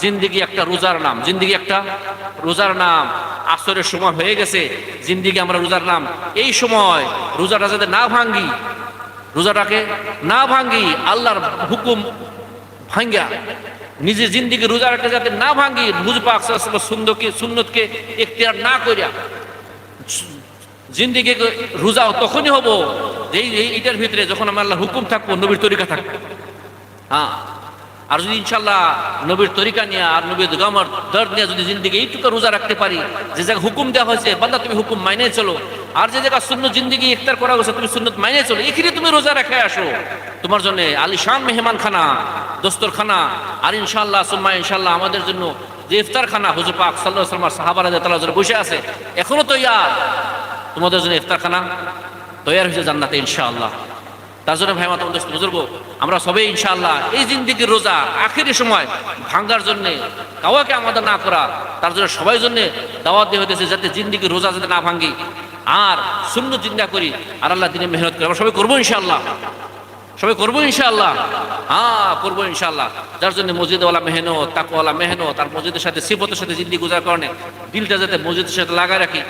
জিন্দিগি একটা রোজার নাম। জিন্দিগি একটা রোজার নাম। আসরের সময় হয়ে গেছে, জিন্দিগি আমরা রোজার নাম। এই সময় রোজাটা যাতে না ভাঙ্গি, রোজাটাকে না ভাঙ্গি, আল্লাহর হুকুম ভাঙ্গা। নিজে জিন্দিগি রোজা রাখতে যাতে না ভাঙ্গি পাক সুন্দরকে, সুন্নতকে এখতিয়ার না করিয়া জিন্দিগি রোজা তখনই হব এই এইটার ভিতরে যখন আমার আল্লাহর হুকুম থাকব, নবীর তরিকা থাকব। হ্যাঁ। আর যদি ইনশাল্লাহ নবীর তরিকা নিয়ে আর নবীর গামর দর্দ নিয়ে যদি জিন্দিগি এইটুকু রোজা রাখতে পারি, যে জায়গা হুকুম দেওয়া হয়েছে, বান্দা তুমি হুকুম মাইনে চলো। আর যে জায়গা শূন্য জিন্দিগি ইফতার করা হয়েছে, তুমি সুন্নত মাইনে চলো। এখানে তুমি রোজা রেখে আসো। তোমার জন্য আলিশান মেহমান খানা দোস্তর খানা আর ইনশাল্লাহ সুম্মা ইনশাল্লাহ আমাদের জন্য যে ইফতার খানা হুজুর পাক সাল্লাহ সাল্লাম সাহাবারা তালা বসে আছে, এখনও তো ইয়ার তোমাদের জন্য ইফতার খানা তৈরি হয়েছে জান্নাতে ইনশাআল্লাহ। তার জন্য ভাই মাতাম বুজুর্গ, আমরা সবাই ইনশাল্লাহ এই জিন্দিগির রোজা আখেরি সময় ভাঙ্গার জন্যে কাউকে আমাদের না করা, তার জন্য সবাই জন্য দাওয়াত দিয়ে হইতেছে যাতে জিন্দিগির রোজা যাতে না ভাঙ্গি। আর শূন্য চিন্তা করি, আর আল্লাহ দিনে মেহনত করি, আমরা সবাই করব ইনশাআল্লাহ। সবাই করব ইনশাআল্লাহ? হ্যাঁ করব ইনশাআল্লাহ। যার জন্য মসজিদওয়ালা মেহনত, তাকওয়ালা মেহনত আর মসজিদের সাথে সিফতের সাথে জিন্দি গুজার কারণে দিলটা যাতে মসজিদের সাথে লাগায় রাখি,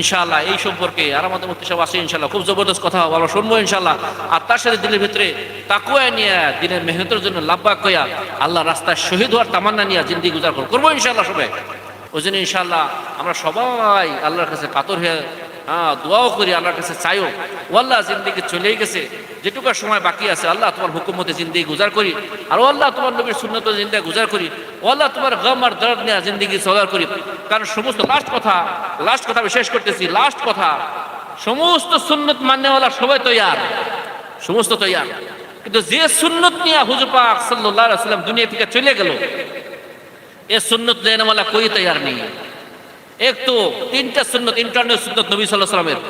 ইনশাআল্লাহ, এই সম্পর্কে আর আমাদের মুক্তি সব আছে ইনশাআল্লাহ। খুব জবরদস্ত কথা আমরা শুনব ইনশাআল্লাহ। আর তার সাথে দিলের ভিতরে তাকুয়া নিয়ে দিনের মেহনতের জন্য লাভবাক কয়া আল্লাহ রাস্তায় শহীদ হওয়ার তামান্না নিয়ে জিন্দি গুজার করব। ইনশাআল্লাহ সবাই। ওই জন্য ইনশাআল্লাহ আমরা সবাই আল্লাহর কাছে কাতর হয়ে হ্যাঁ দোয়াও করি আল্লাহর কাছে, চাইও। ও আল্লাহ জিন্দিগি চলেই গেছে। যেটুকু সময় বাকি আছে, আল্লাহ তোমার হুকুমতে জিন্দিগি গুজার করি। আর আল্লাহ তোমার নবীর শূন্যত জিন্দিগি গুজার করি। ও আল্লাহ তোমার গম আর দর্দ নেওয়া জিন্দিগি সগার করি। কারণ সমস্ত লাস্ট কথা লাস্ট কথা আমি শেষ করতেছি লাস্ট কথা। সমস্ত সুন্নত মান্যওয়ালা সবাই তৈয়ার। সমস্ত তৈয়ার। কিন্তু যে সুন্নত নিয়ে সাল্লাল্লাহু আলাইহি সাল্লাম দুনিয়া থেকে চলে গেল, এ সুন্নত দেনওয়ালা কোই তৈয়ার নেই? এক তো তিনটা সুন্নত ইন্টারনেট সুন্নত নবী সাল্লাহ সাল্লামের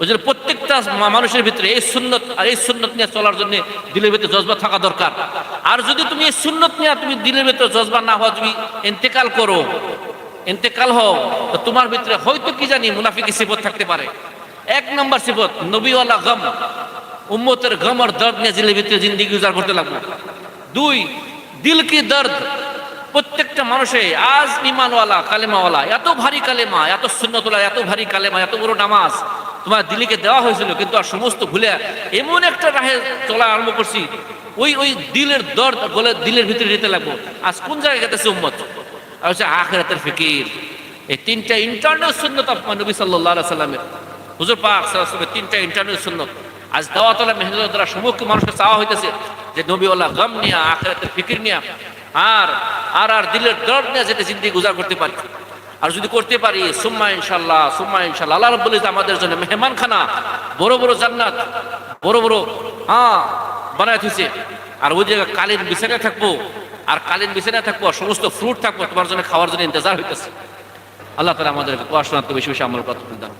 ওই জন্য প্রত্যেকটা মানুষের ভিতরে এই সুন্নত আর এই সুন্নত নিয়ে চলার জন্য দিলের ভিতরে জজবা থাকা দরকার। আর যদি তুমি এই সুন্নত নিয়ে তুমি দিলের ভিতরে জজবা না হওয়া তুমি ইন্তেকাল করো। ইন্তেকাল হও, তো তোমার ভিতরে হয়তো কি জানি মুনাফিকি সিফত থাকতে পারে। এক নম্বর সিফত, নবীওয়ালা গম। উম্মতের গম আর দর্দ নিয়ে দিলের ভিতরে জিন্দিগি গুজার করতে লাগল দুই, দিল কি দর্দ? প্রত্যেকটা মানুষে আজ ইমানওয়ালা, কালেমাওয়ালা, এত ভারী কালেমা, এত সুন্নতলা এত ভারী কালেমা, এত বড় নামাজ তোমার দিলিকে দেওয়া হয়েছিল, কিন্তু আর সমস্ত ভুলে এমন একটা রাহে চলা আরম্ভ করছি, ওই ওই দিলের দর বলে দিলের ভিতরে যেতে লাগবো। আজ কোন জায়গায় গেতেছে উম্মত? আর হচ্ছে আখেরাতের ফিকির। এই তিনটা ইন্টারনাল সুন্নত আপনার নবী সাল্লাহ সাল্লামের। হুজুর পাক সাল্লামের তিনটা ইন্টারনাল সুন্নত। আজ দাওয়াতলা মেহনত দ্বারা সমস্ত মানুষের চাওয়া হইতেছে যে, নবীওয়ালা গম নিয়া, আখেরাতের ফিকির নিয়া আর আর আর দিলের দর্দ নিয়ে যেতে জিন্দি গুজার করতে পারি। আর যদি করতে পারি, সুম্মা ইনশাল্লাহ সুম্মা ইনশাল্লাহ আল্লাহ রব্বুল আমাদের জন্য মেহমান খানা বড় বড় জান্নাত, বড় বড় হ্যাঁ বানায় থুইছে আর ওই জায়গায় কালীন বিছানায় থাকব, আর কালীন বিছানায় থাকব, আর সমস্ত ফ্রুট থাকব, তোমার জন্য খাওয়ার জন্য ইন্তজার হইতেছে। আল্লাহ তালা আমাদেরকে পড়াশোনার তো বেশি বেশি আমল করতে দাও